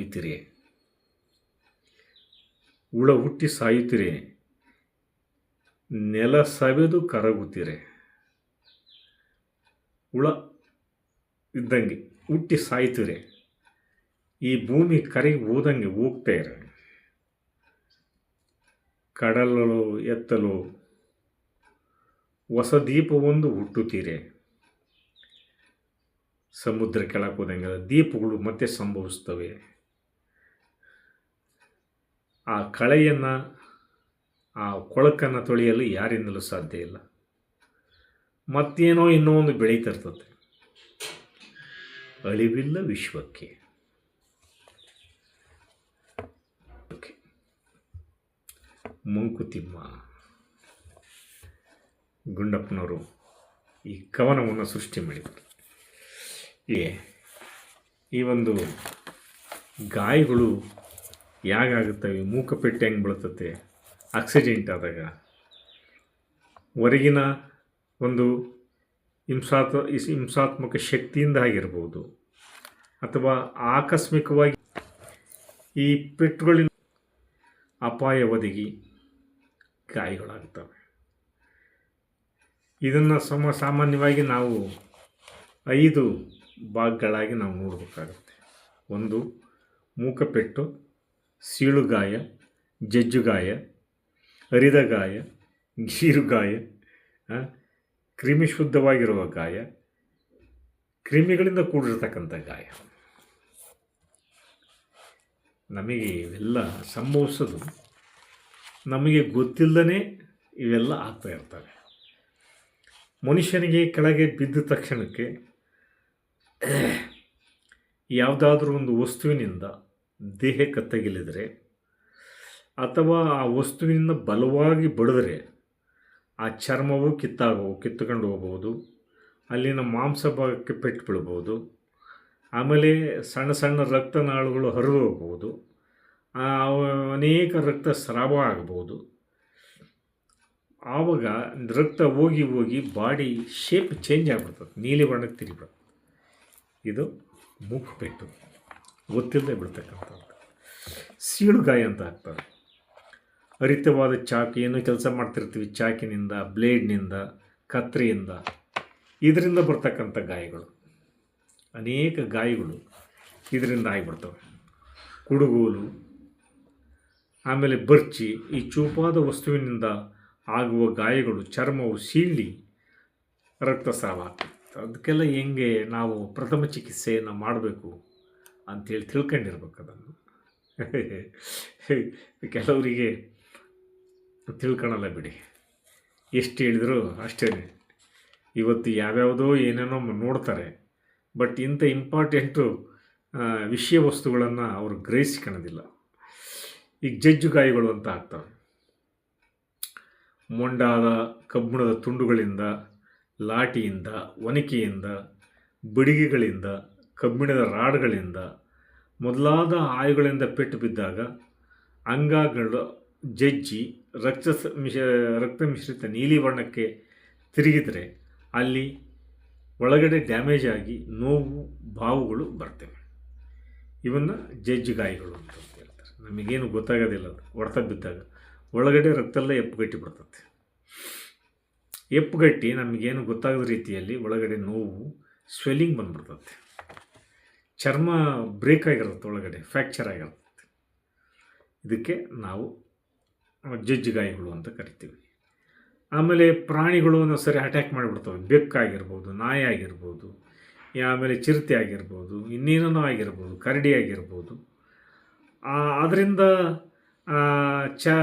ಸಾಯುತ್ತೀರಿ. ಹುಳ ಹುಟ್ಟಿ ಸಾಯುತ್ತೀರಿ. ನೆಲ ಸವೆದು ಕರಗುತ್ತೀರಿ. ಹುಳ ಇದ್ದಂಗೆ ಹುಟ್ಟಿ ಸಾಯ್ತೀರಿ ಈ ಭೂಮಿ ಕರಗಿ ಹೋದಂಗೆ ಹೋಗ್ತಾ ಇರ. ಕಡಲಲು ಎತ್ತಲು ಹೊಸ ದೀಪವೊಂದು ಹುಟ್ಟುತ್ತೀರಿ. ಸಮುದ್ರ ಕೆಳಗೆ ಹೋದಂಗೆಲ್ಲ ದೀಪಗಳು ಮತ್ತೆ ಸಂಭವಿಸ್ತವೆ ಆ ಕಳೆಯನ್ನು, ಆ ಕೊಳಕನ್ನು ತೊಳೆಯಲು ಯಾರಿಂದಲೂ ಸಾಧ್ಯ ಇಲ್ಲ. ಮತ್ತೇನೋ ಇನ್ನೂ ಒಂದು ಬೆಳೀತಿರ್ತದೆ ಅಳಿವಿಲ್ಲ ವಿಶ್ವಕ್ಕೆ. ಮಂಕುತಿಮ್ಮ. ಗುಂಡಪ್ಪನವರು ಈ ಕವನವನ್ನು ಸೃಷ್ಟಿ ಮಾಡಿದರು. ಏ, ಈ ಒಂದು ಗಾಯಗಳು ಯಾಗಾಗುತ್ತವೆ ಮೂಕಪೆಟ್ಟೆ ಹೆಂಗೆ ಬೀಳ್ತತೆ? ಆಕ್ಸಿಡೆಂಟ್ ಆದಾಗ. ಹೊರಗಿನ ಒಂದು ಹಿಂಸಾತ್, ಹಿಂಸಾತ್ಮಕ ಶಕ್ತಿಯಿಂದ ಆಗಿರ್ಬೋದು. ಅಥವಾ ಆಕಸ್ಮಿಕವಾಗಿ ಈ ಪೆಟ್ಟುಗಳಿಂದ ಅಪಾಯ ಒದಗಿ ಗಾಯಗಳಾಗ್ತವೆ. ಇದನ್ನು ಸಮ, ಸಾಮಾನ್ಯವಾಗಿ ನಾವು ಐದು ಭಾಗಗಳಾಗಿ ನಾವು ನೋಡಬೇಕಾಗುತ್ತೆ. ಒಂದು ಮೂಕಪೆಟ್ಟು ಸೀಳುಗಾಯ, ಜಜ್ಜುಗಾಯ ಹರಿದ ಗಾಯ ಗೀರುಗಾಯ ಕ್ರಿಮಿ ಶುದ್ಧವಾಗಿರುವ ಗಾಯ, ಕ್ರಿಮಿಗಳಿಂದ ಕೂಡಿರ್ತಕ್ಕಂಥ ಗಾಯ. ನಮಗೆ ಇವೆಲ್ಲ ಸಂಭವಿಸೋದು ನಮಗೆ ಗೊತ್ತಿಲ್ಲದೇ ಇವೆಲ್ಲ ಆಗ್ತಾ ಇರ್ತವೆ. ಮನುಷ್ಯನಿಗೆ ಕೆಳಗೆ ಬಿದ್ದ ತಕ್ಷಣಕ್ಕೆ, ಯಾವುದಾದ್ರೂ ಒಂದು ವಸ್ತುವಿನಿಂದ ದೇಹಕ್ಕೆ ತಗಿಲಿದರೆ ಅಥವಾ ಆ ವಸ್ತುವಿನಿಂದ ಬಲವಾಗಿ ಬಡಿದ್ರೆ ಆ ಚರ್ಮವು ಕಿತ್ತಾಗೋ, ಕಿತ್ತುಕೊಂಡು ಹೋಗ್ಬೋದು ಅಲ್ಲಿನ ಮಾಂಸ ಭಾಗಕ್ಕೆ ಪೆಟ್ಟು ಬೀಳ್ಬೋದು ಆಮೇಲೆ ಸಣ್ಣ ಸಣ್ಣ ರಕ್ತನಾಳುಗಳು ಹರಿದು ಹೋಗ್ಬೋದು ಅನೇಕ ರಕ್ತ ಸ್ರಾವ ಆಗ್ಬೋದು ಆವಾಗ ರಕ್ತ ಹೋಗಿ ಹೋಗಿ ಬಾಡಿ ಶೇಪ್ ಚೇಂಜ್ ಆಗ್ಬಿಡ್ತದೆ. ನೀಲಿ ಬಣ್ಣಕ್ಕೆ ತಿರುಗಿಬಿಡುತ್ತೆ. ಇದು ಮುಖಪೆಟ್ಟು ಪೆಟ್ಟು. ಗೊತ್ತಿಲ್ಲದೆ ಬಿಡ್ತಕ್ಕಂಥದ್ದು ಸೀಳುಗಾಯ ಅಂತ ಹಾಕ್ತಾರೆ. ಅರಿತವಾದ ಚಾಕು ಏನು ಕೆಲಸ ಮಾಡ್ತಿರ್ತೀವಿ ಚಾಕಿನಿಂದ, ಬ್ಲೇಡ್ನಿಂದ, ಕತ್ರಿಯಿಂದ. ಇದರಿಂದ ಬರ್ತಕ್ಕಂಥ ಗಾಯಗಳು. ಅನೇಕ ಗಾಯಗಳು ಇದರಿಂದ ಆಗಿಬಿಡ್ತವೆ. ಕುಡುಗೋಲು, ಆಮೇಲೆ ಬರ್ಚಿ, ಈ ಚೂಪಾದ ವಸ್ತುವಿನಿಂದ ಆಗುವ ಗಾಯಗಳು, ಚರ್ಮವು ಸೀಳಿ ರಕ್ತಸ್ರಾವ ಆಗ್ತದೆ. ಅದಕ್ಕೆಲ್ಲ ಹೆಂಗೆ ನಾವು ಪ್ರಥಮ ಚಿಕಿತ್ಸೆಯನ್ನು ಮಾಡಬೇಕು? ಅಂಥೇಳಿ ತಿಳ್ಕೊಂಡಿರ್ಬೇಕು ಅದನ್ನು. ಕೆಲವರಿಗೆ ತಿಳ್ಕೊಳಲ್ಲ ಬಿಡಿ. ಎಷ್ಟು ಹೇಳಿದ್ರು ಅಷ್ಟೇ. ಇವತ್ತು ಯಾವ್ಯಾವುದೋ ಏನೇನೋ ನೋಡ್ತಾರೆ. ಬಟ್ ಇಂಥ ಇಂಪಾರ್ಟೆಂಟು ವಿಷಯ ವಸ್ತುಗಳನ್ನು ಅವರು ಗ್ರಹಿಸ್ಕೊಳ್ಳೋದಿಲ್ಲ. ಈಗ ಜಜ್ಜುಗಾಯಗಳು ಅಂತ ಆಗ್ತವೆ. ಮೊಂಡಾದ ಕಬ್ಬಿಣದ ತುಂಡುಗಳಿಂದ ಲಾಟಿಯಿಂದ ಒನಕೆಯಿಂದ, ಬಿಡಿಗೆಗಳಿಂದ ಕಬ್ಬಿಣದ ರಾಡ್ಗಳಿಂದ ಮೊದಲಾದ ಆಯುಗಳಿಂದ ಪೆಟ್ಟು ಬಿದ್ದಾಗ ಅಂಗಗಳು ಜಜ್ಜಿ ರಕ್ತ ಮಿಶ ರಕ್ತ ಮಿಶ್ರಿತ ನೀಲಿ ಬಣ್ಣಕ್ಕೆ ತಿರುಗಿದರೆ ಅಲ್ಲಿ ಒಳಗಡೆ ಡ್ಯಾಮೇಜ್ ಆಗಿ ನೋವು, ಬಾವುಗಳು ಬರ್ತವೆ. ಇವನ್ನು ಜಜ್ಜಿ ಗಾಯಗಳು ಅಂತ ಹೇಳ್ತಾರೆ. ನಮಗೇನು ಗೊತ್ತಾಗೋದಿಲ್ಲ ಅದು. ಹೊಡೆತ ಬಿದ್ದಾಗ ಒಳಗಡೆ ರಕ್ತ ಎಲ್ಲ ಎಪ್ಪುಗಟ್ಟಿ ಬಿಡ್ತದೆ ಎಪ್ಪುಗಟ್ಟಿ ನಮಗೇನು ಗೊತ್ತಾಗದ ರೀತಿಯಲ್ಲಿ ಒಳಗಡೆ ನೋವು, ಸ್ವೆಲ್ಲಿಂಗ್ ಬಂದ್ಬಿಡ್ತದೆ. ಚರ್ಮ ಬ್ರೇಕ್ ಆಗಿರುತ್ತೆ ಒಳಗಡೆ, ಫ್ರ್ಯಾಕ್ಚರ್ ಆಗಿರುತ್ತೆ. ಇದಕ್ಕೆ ನಾವು ಜಜ್ಜಿಗಾಯಿಗಳು ಅಂತ ಕರಿತೀವಿ. ಆಮೇಲೆ ಪ್ರಾಣಿಗಳು ಒಂದೊಂದು ಸರಿ ಅಟ್ಯಾಕ್ ಮಾಡಿಬಿಡ್ತವೆ. ಬೆಕ್ಕಾಗಿರ್ಬೋದು ನಾಯಿ ಆಗಿರ್ಬೋದು ಆಮೇಲೆ ಚಿರತೆ ಆಗಿರ್ಬೋದು ಇನ್ನೇನೋ ಆಗಿರ್ಬೋದು, ಕರಡಿ ಆಗಿರ್ಬೋದು. ಅದರಿಂದ ಚ,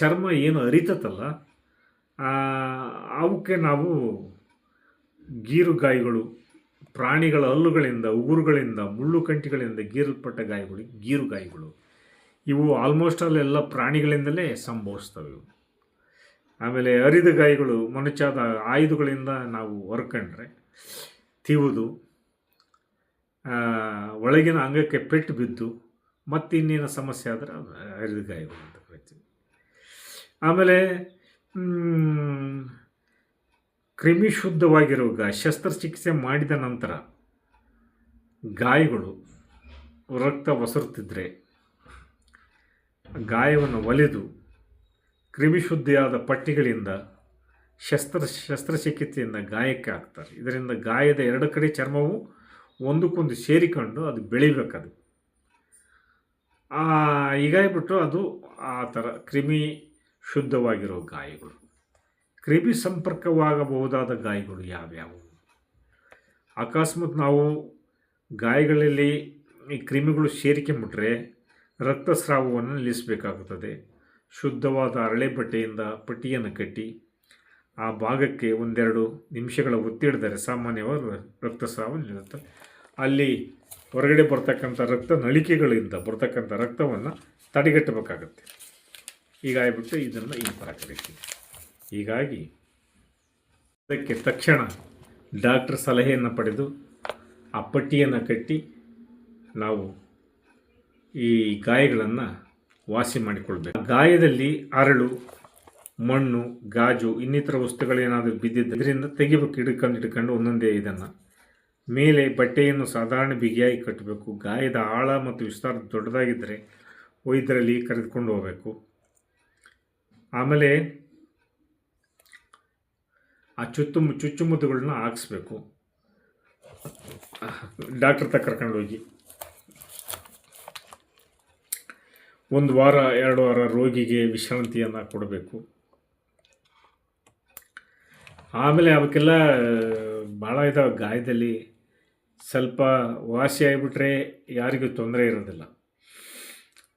ಚರ್ಮ ಏನು ಅರಿತತಲ್ಲ ಅವಕ್ಕೆ ನಾವು ಗೀರು ಗಾಯಗಳು ಪ್ರಾಣಿಗಳ ಹಲ್ಲುಗಳಿಂದ, ಉಗುರುಗಳಿಂದ ಮುಳ್ಳು ಕಂಟಿಗಳಿಂದ ಗೀರಲ್ಪಟ್ಟ ಗಾಯಗಳು, ಗೀರು ಗಾಯಗಳು. ಇವು ಆಲ್ಮೋಸ್ಟ್ ಆಲ್ ಎಲ್ಲ ಪ್ರಾಣಿಗಳಿಂದಲೇ ಸಂಭವಿಸ್ತವೆ ಇವು. ಆಮೇಲೆ ಅರಿದ ಗಾಯಗಳು ಮೊನಚಾದ ಆಯುಧಗಳಿಂದ ನಾವು ಹೊರ್ಕಂಡ್ರೆ ತಿವುದು ಒಳಗಿನ ಅಂಗಕ್ಕೆ ಪೆಟ್ಟು ಬಿದ್ದು ಮತ್ತು ಇನ್ನೇನು ಸಮಸ್ಯೆ ಆದರೆ ಅರಿದ ಗಾಯಗಳು ಅಂತ ಕರಿತೀವಿ. ಆಮೇಲೆ ಮ್, ಕ್ರಿಮಿ ಶುದ್ಧವಾಗಿರೋ ಗಾ ಶಸ್ತ್ರಚಿಕಿತ್ಸೆ ಮಾಡಿದ ನಂತರ ಗಾಯಗಳು ರಕ್ತ ಒಸರುತ್ತಿದ್ದರೆ ಗಾಯವನ್ನು ಒಲೆದು ಕ್ರಿಮಿಶುದ್ಧಿಯಾದ ಪಟ್ಟಿಗಳಿಂದ ಶಸ್ತ್ರ ಶಸ್ತ್ರಚಿಕಿತ್ಸೆಯಿಂದ ಗಾಯಕ್ಕೆ ಹಾಕ್ತಾರೆ ಇದರಿಂದ ಗಾಯದ ಎರಡು ಕಡೆ ಚರ್ಮವು ಒಂದಕ್ಕೊಂದು ಸೇರಿಕೊಂಡು ಅದು ಬೆಳಿಬೇಕದು ಹೀಗಾಗ್ಬಿಟ್ಟು ಅದು ಆ ಥರ ಕ್ರಿಮಿ ಶುದ್ಧವಾಗಿರೋ ಗಾಯಗಳು. ಕ್ರಿಮಿ ಸಂಪರ್ಕವಾಗಬಹುದಾದ ಗಾಯಗಳು ಯಾವ್ಯಾವು? ಅಕಸ್ಮಾತ್ ನಾವು ಗಾಯಗಳಲ್ಲಿ ಈ ಕ್ರಿಮಿಗಳು ಸೇರಿಕೆ ಮುಟ್ಟರೆ ರಕ್ತಸ್ರಾವವನ್ನು ನಿಲ್ಲಿಸಬೇಕಾಗುತ್ತದೆ. ಶುದ್ಧವಾದ ಅರಳೆ ಬಟ್ಟೆಯಿಂದ ಪಟ್ಟಿಯನ್ನು ಕಟ್ಟಿ ಆ ಭಾಗಕ್ಕೆ ಒಂದೆರಡು ನಿಮಿಷಗಳ ಒತ್ತಿಡಿದರೆ ಸಾಮಾನ್ಯವಾಗಿ ರಕ್ತಸ್ರಾವ ನಿಲ್ಲುತ್ತೆ. ಅಲ್ಲಿ ಹೊರಗಡೆ ಬರ್ತಕ್ಕಂಥ ರಕ್ತ ನಳಿಕೆಗಳಿಂದ ಬರ್ತಕ್ಕಂಥ ರಕ್ತವನ್ನು ತಡೆಗಟ್ಟಬೇಕಾಗತ್ತೆ. ಹೀಗಾಗ್ಬಿಟ್ಟು ಇದನ್ನು ಈ ಥರ ಕರಿತೀವಿ ಹೀಗಾಗಿ ಅದಕ್ಕೆ ತಕ್ಷಣ ಡಾಕ್ಟರ್ ಸಲಹೆಯನ್ನು ಪಡೆದು ಆ ಪಟ್ಟಿಯನ್ನು ಕಟ್ಟಿ ನಾವು ಈ ಗಾಯಗಳನ್ನು ವಾಸಿ ಮಾಡಿಕೊಳ್ಬೇಕು. ಗಾಯದಲ್ಲಿ ಅರಳು, ಮಣ್ಣು, ಗಾಜು ಇನ್ನಿತರ ವಸ್ತುಗಳೇನಾದರೂ ಬಿದ್ದಿದ್ದ ಇದರಿಂದ ತೆಗಿಬೇಕು ಹಿಡ್ಕೊಂಡು ಹಿಡ್ಕೊಂಡು ಒಂದೊಂದೇ ಇದನ್ನು. ಮೇಲೆ ಬಟ್ಟೆಯನ್ನು ಸಾಧಾರಣ ಬಿಗಿಯಾಗಿ ಕಟ್ಟಬೇಕು. ಗಾಯದ ಆಳ ಮತ್ತು ವಿಸ್ತಾರ ದೊಡ್ಡದಾಗಿದ್ದರೆ ವೈದ್ಯರಲ್ಲಿ ಕರೆದುಕೊಂಡು ಹೋಗಬೇಕು. ಆಮೇಲೆ ಆ ಚುಚ್ಚು ಚುಚ್ಚುಮದ್ದುಗಳನ್ನ ಹಾಕ್ಸ್ಬೇಕು. ಡಾಕ್ಟ್ರ್ ತಕ್ಕ ಕರ್ಕೊಂಡು ಹೋಗಿ. ಒಂದು ವಾರ, ಎರಡು ವಾರ ರೋಗಿಗೆ ವಿಶ್ರಾಂತಿಯನ್ನು ಕೊಡಬೇಕು. ಆಮೇಲೆ ಅವಕ್ಕೆಲ್ಲ ಭಾಳ ಇದಾವೆ ಗಾಯದಲ್ಲಿ. ಸ್ವಲ್ಪ ವಾಸಿ ಆಗಿಬಿಟ್ರೆ ಯಾರಿಗೂ ತೊಂದರೆ ಇರೋದಿಲ್ಲ.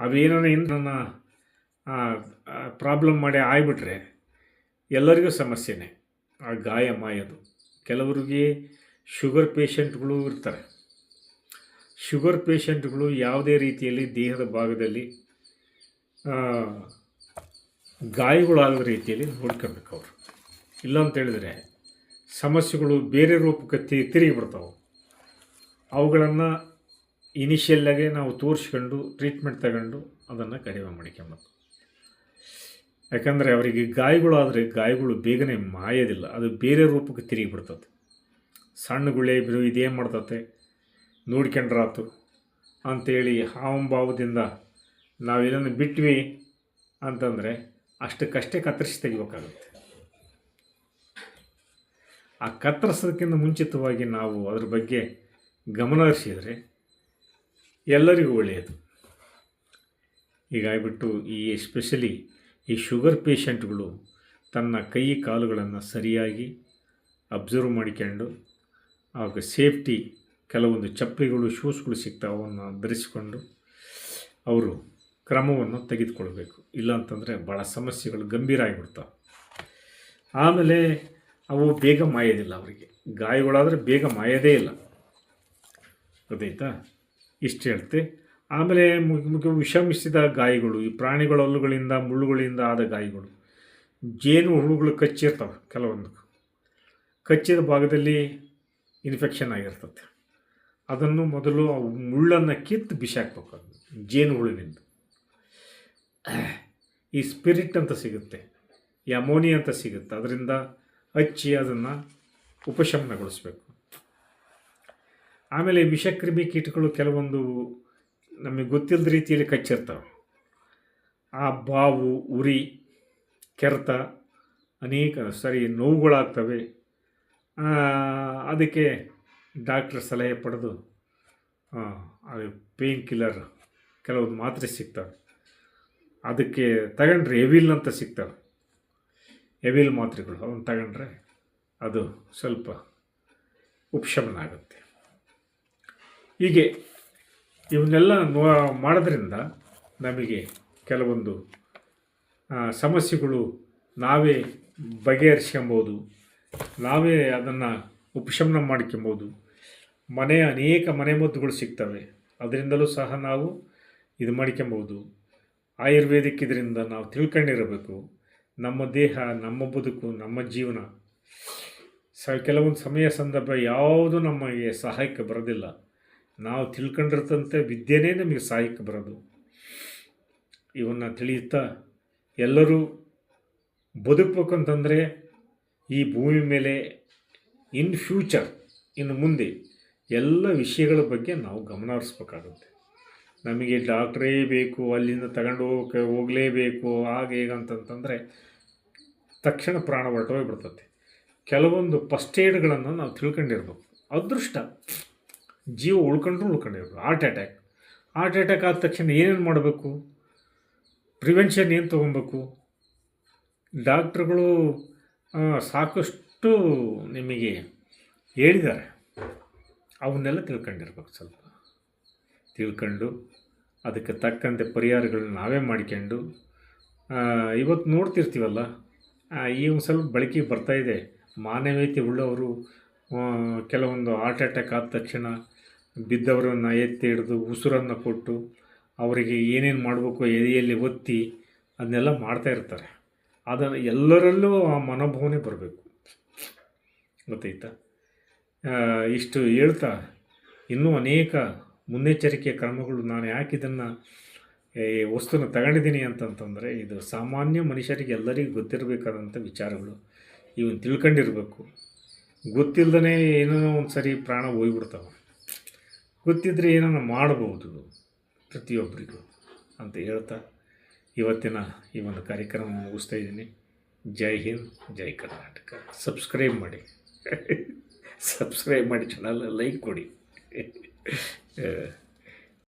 ಅವೇನೋ ನನ್ನ ಪ್ರಾಬ್ಲಮ್ ಮಾಡಿ ಆಗಿಬಿಟ್ರೆ ಎಲ್ಲರಿಗೂ ಸಮಸ್ಯೆನೇ. ಆ ಗಾಯ ಮಾಯೋದು ಕೆಲವರಿಗೆ ಶುಗರ್ ಪೇಷಂಟ್ಗಳು ಇರ್ತಾರೆ. ಶುಗರ್ ಪೇಷಂಟ್ಗಳು ಯಾವುದೇ ರೀತಿಯಲ್ಲಿ ದೇಹದ ಭಾಗದಲ್ಲಿ ಗಾಯಗಳಾಗದ ರೀತಿಯಲ್ಲಿ ನೋಡ್ಕೋಬೇಕು ಅವರು. ಇಲ್ಲ ಅಂತ ಹೇಳಿದ್ರೆ ಸಮಸ್ಯೆಗಳು ಬೇರೆ ರೂಪಕ್ಕೆ ತಿ ತಿರುಗಿ ಬರ್ತಾವೆ. ಅವುಗಳನ್ನು ಇನಿಷಿಯಲ್ಲಾಗೆ ನಾವು ತೋರಿಸ್ಕೊಂಡು ಟ್ರೀಟ್ಮೆಂಟ್ ತಗೊಂಡು ಅದನ್ನು ಕಡಿಮೆ ಮಾಡ್ಕೊಬೇಕು ಯಾಕಂದರೆ ಅವರಿಗೆ ಗಾಯಗಳಾದರೆ ಗಾಯಗಳು ಬೇಗನೆ ಮಾಯೋದಿಲ್ಲ. ಅದು ಬೇರೆ ರೂಪಕ್ಕೆ ತಿರುಗಿ ಬಿಡ್ತದೆ. ಸಣ್ಣ ಗುಳೆ ಬಿರು ಇದೇನು ಮಾಡ್ತತೆ. ನೋಡ್ಕೊಂಡ್ರಾತು. ಅಂಥೇಳಿ ಹಾವಂಭಾವದಿಂದ ನಾವೇನನ್ನು ಬಿಟ್ವಿ ಅಂತಂದರೆ ಅಷ್ಟಕ್ಕಷ್ಟೇ ಕತ್ತರಿಸಿ ತೆಗಿಬೇಕಾಗುತ್ತೆ. ಆ ಕತ್ತರಿಸೋದಕ್ಕಿಂತ ಮುಂಚಿತವಾಗಿ ನಾವು ಅದ್ರ ಬಗ್ಗೆ ಗಮನ ಹರಿಸಿದರೆ ಎಲ್ಲರಿಗೂ ಒಳ್ಳೆಯದು. ಹೀಗಾಗಿಬಿಟ್ಟು ಈ ಎಸ್ಪೆಷಲಿ ಈ ಶುಗರ್ ಪೇಷಂಟ್ಗಳು ತನ್ನ ಕೈ ಕಾಲುಗಳನ್ನು ಸರಿಯಾಗಿ ಅಬ್ಸರ್ವ್ ಮಾಡಿಕೊಂಡು ಆಗ ಸೇಫ್ಟಿ ಕೆಲವೊಂದು ಚಪ್ಪಲಿಗಳು, ಶೂಸ್ಗಳು ಸಿಗ್ತಾವನ್ನು ಧರಿಸಿಕೊಂಡು ಅವರು ಕ್ರಮವನ್ನು ತೆಗೆದುಕೊಳ್ಬೇಕು. ಇಲ್ಲಾಂತಂದರೆ ಭಾಳ ಸಮಸ್ಯೆಗಳು ಗಂಭೀರ ಆಗಿಬಿಡ್ತಾವೆ. ಆಮೇಲೆ ಅವು ಬೇಗ ಮಾಯೋದಿಲ್ಲ ಅವರಿಗೆ. ಗಾಯಗಳಾದರೆ ಬೇಗ ಮಾಯೋದೇ ಇಲ್ಲ. ಗೊತ್ತಾಯ್ತಾ ಇಷ್ಟು ಹೇಳ್ತೆ. ಆಮೇಲೆ ಮುಖ್ಯ ವಿಷಮಿಸಿದ ಗಾಯಗಳು, ಈ ಪ್ರಾಣಿಗಳ ಹಲ್ಲುಗಳಿಂದ, ಮುಳ್ಳುಗಳಿಂದ ಆದ ಗಾಯಗಳು. ಜೇನು ಹುಳುಗಳು ಕಚ್ಚಿರ್ತವೆ ಕೆಲವೊಂದು ಕಚ್ಚಿದ ಭಾಗದಲ್ಲಿ ಇನ್ಫೆಕ್ಷನ್ ಆಗಿರ್ತದೆ ಅದನ್ನು ಮೊದಲು ಮುಳ್ಳನ್ನು ಕಿತ್ತು ಬಿಸಾಕ್ಬೇಕು ಅದು ಜೇನು ಹುಳುವಿನಿಂದ ಈ ಸ್ಪಿರಿಟ್ ಅಂತ ಸಿಗುತ್ತೆ, ಈ ಅಮೋನಿ ಅಂತ ಸಿಗುತ್ತೆ. ಅದರಿಂದ ಹಚ್ಚಿ ಅದನ್ನು ಉಪಶಮನಗೊಳಿಸ್ಬೇಕು. ಆಮೇಲೆ ವಿಷಕ್ರಿಮಿ ಕೀಟಗಳು ಕೆಲವೊಂದು ನಮಗೆ ಗೊತ್ತಿಲ್ಲದ ರೀತಿಯಲ್ಲಿ ಕಚ್ಚಿರ್ತಾವೆ. ಆ ಬಾವು, ಉರಿ, ಕೆರೆತ ಅನೇಕ ಸರಿ ನೋವುಗಳಾಗ್ತವೆ. ಅದಕ್ಕೆ ಡಾಕ್ಟ್ರ್ ಸಲಹೆ ಪಡೆದು ಪೇನ್ ಕಿಲ್ಲರ್ ಕೆಲವೊಂದು ಮಾತ್ರೆ ಸಿಗ್ತವೆ. ಅದಕ್ಕೆ ತಗೊಂಡ್ರೆ ಎವಿಲ್ ಅಂತ ಸಿಗ್ತವೆ. ಎವಿಲ್ ಮಾತ್ರೆಗಳು ಅವನ್ನ ತಗೊಂಡ್ರೆ ಅದು ಸ್ವಲ್ಪ ಉಪಶಮನ ಆಗುತ್ತೆ. ಹೀಗೆ ಇವನ್ನೆಲ್ಲ ನೋ ಮಾಡೋದ್ರಿಂದ ನಮಗೆ ಕೆಲವೊಂದು ಸಮಸ್ಯೆಗಳು ನಾವೇ ಬಗೆಹರಿಸ್ಕೊಬೋದು ನಾವೇ ಅದನ್ನು ಉಪಶಮನ ಮಾಡ್ಕೊಬೋದು ಮನೆಯ ಅನೇಕ ಮನೆಮದ್ದುಗಳು ಸಿಗ್ತವೆ. ಅದರಿಂದಲೂ ಸಹ ನಾವು ಇದು ಮಾಡ್ಕೊಬೋದು ಆಯುರ್ವೇದಿಕ್ ಇದರಿಂದ ನಾವು ತಿಳ್ಕೊಂಡಿರಬೇಕು. ನಮ್ಮ ದೇಹ, ನಮ್ಮ ಬದುಕು, ನಮ್ಮ ಜೀವನ. ಸ ಕೆಲವೊಂದು ಸಮಯ ಸಂದರ್ಭ ಯಾವುದು ನಮಗೆ ಸಹಾಯಕ್ಕೆ ಬರೋದಿಲ್ಲ. ನಾವು ತಿಳ್ಕೊಂಡಿರ್ತಂತೆ ವಿದ್ಯೆನೇ ನಮಗೆ ಸಹಾಯಕ್ಕೆ ಬರೋದು. ಇವನ್ನು ತಿಳಿಯುತ್ತಾ ಎಲ್ಲರೂ ಬದುಕಬೇಕು ಅಂತಂದರೆ ಈ ಭೂಮಿ ಮೇಲೆ ಇನ್ ಫ್ಯೂಚರ್, ಇನ್ನು ಮುಂದೆ ಎಲ್ಲ ವಿಷಯಗಳ ಬಗ್ಗೆ ನಾವು ಗಮನ ಹರಿಸ್ಬೇಕಾಗುತ್ತೆ. ನಮಗೆ ಡಾಕ್ಟ್ರೇ ಬೇಕು, ಅಲ್ಲಿಂದ ತಗೊಂಡು ಹೋಗಕ್ಕೆ ಹೋಗಲೇಬೇಕು, ಹಾಗೆ ಹೇಗೆ ಅಂತಂತಂದರೆ ತಕ್ಷಣ ಪ್ರಾಣ ಹೊರಟೋಗ್ಬಿಡ್ತದೆ. ಕೆಲವೊಂದು ಫಸ್ಟ್ ಏಡ್ಗಳನ್ನು ನಾವು ತಿಳ್ಕೊಂಡಿರ್ಬೇಕು. ಅದೃಷ್ಟ. ಜೀವ ಉಳ್ಕೊಂಡ್ರು ಉಳ್ಕೊಂಡಿರ್ಬೇಕು ಹಾರ್ಟ್ ಅಟ್ಯಾಕ್ ಹಾರ್ಟ್ ಅಟ್ಯಾಕ್ ಆದ ತಕ್ಷಣ ಏನೇನು ಮಾಡಬೇಕು? ಪ್ರಿವೆನ್ಷನ್ ಏನು ತೊಗೊಬೇಕು? ಡಾಕ್ಟ್ರುಗಳು ಸಾಕಷ್ಟು ನಿಮಗೆ ಹೇಳಿದ್ದಾರೆ. ಅವನ್ನೆಲ್ಲ ತಿಳ್ಕೊಂಡಿರ್ಬೇಕು ಸ್ವಲ್ಪ. ತಿಳ್ಕೊಂಡು ಅದಕ್ಕೆ ತಕ್ಕಂತೆ ಪರಿಹಾರಗಳನ್ನ ನಾವೇ ಮಾಡ್ಕೊಂಡು ಇವತ್ತು ನೋಡ್ತಿರ್ತೀವಲ್ಲ ಈ ಒಂದು ಸ್ವಲ್ಪ ಬಳಕೆ ಬರ್ತಾಯಿದೆ ಮಾನವೀಯತೆ ಉಳ್ಳವರು ಕೆಲವೊಂದು ಹಾರ್ಟ್ ಅಟ್ಯಾಕ್ ಆದ ತಕ್ಷಣ ಬಿದ್ದವರನ್ನು ಎತ್ತಿ ಹಿಡಿದು ಉಸಿರನ್ನು ಕೊಟ್ಟು ಅವರಿಗೆ ಏನೇನು ಮಾಡಬೇಕು ಎದೆಯಲ್ಲಿ ಒತ್ತಿ ಅದನ್ನೆಲ್ಲ ಮಾಡ್ತಾ ಇರ್ತಾರೆ. ಅದನ್ನು ಎಲ್ಲರಲ್ಲೂ ಆ ಮನೋಭಾವನೆ ಬರಬೇಕು. ಗೊತ್ತಾಯ್ತಾ? ಇಷ್ಟು ಹೇಳ್ತಾ ಇನ್ನೂ ಅನೇಕ ಮುನ್ನೆಚ್ಚರಿಕೆ ಕ್ರಮಗಳು ನಾನು ಯಾಕೆ ಇದನ್ನು ಈ ವಸ್ತುನ ತಗೊಂಡಿದ್ದೀನಿ ಅಂತಂತಂದರೆ ಇದು ಸಾಮಾನ್ಯ ಮನುಷ್ಯರಿಗೆ ಎಲ್ಲರಿಗೂ ಗೊತ್ತಿರಬೇಕಾದಂಥ ವಿಚಾರಗಳು. ಇವನ್ ತಿಳ್ಕೊಂಡಿರಬೇಕು. ಗೊತ್ತಿಲ್ಲದೇ ಏನೋ ಒಂದು ಸರಿ ಪ್ರಾಣ ಹೋಗ್ಬಿಡ್ತಾವೆ. ಗೊತ್ತಿದ್ದರೆ ಏನನ್ನು ಮಾಡಬಹುದು ಪ್ರತಿಯೊಬ್ಬರಿಗೂ ಅಂತ ಹೇಳ್ತಾ ಇವತ್ತಿನ ಈ ಒಂದು ಕಾರ್ಯಕ್ರಮ ಮುಗಿಸ್ತಾ ಇದ್ದೀನಿ. ಜೈ ಹಿಂದ್, ಜೈ ಕರ್ನಾಟಕ. ಸಬ್ಸ್ಕ್ರೈಬ್ ಮಾಡಿ. ಸಬ್ಸ್ಕ್ರೈಬ್ ಮಾಡಿ ಚಾನಲ್ ಲೈಕ್ ಕೊಡಿ.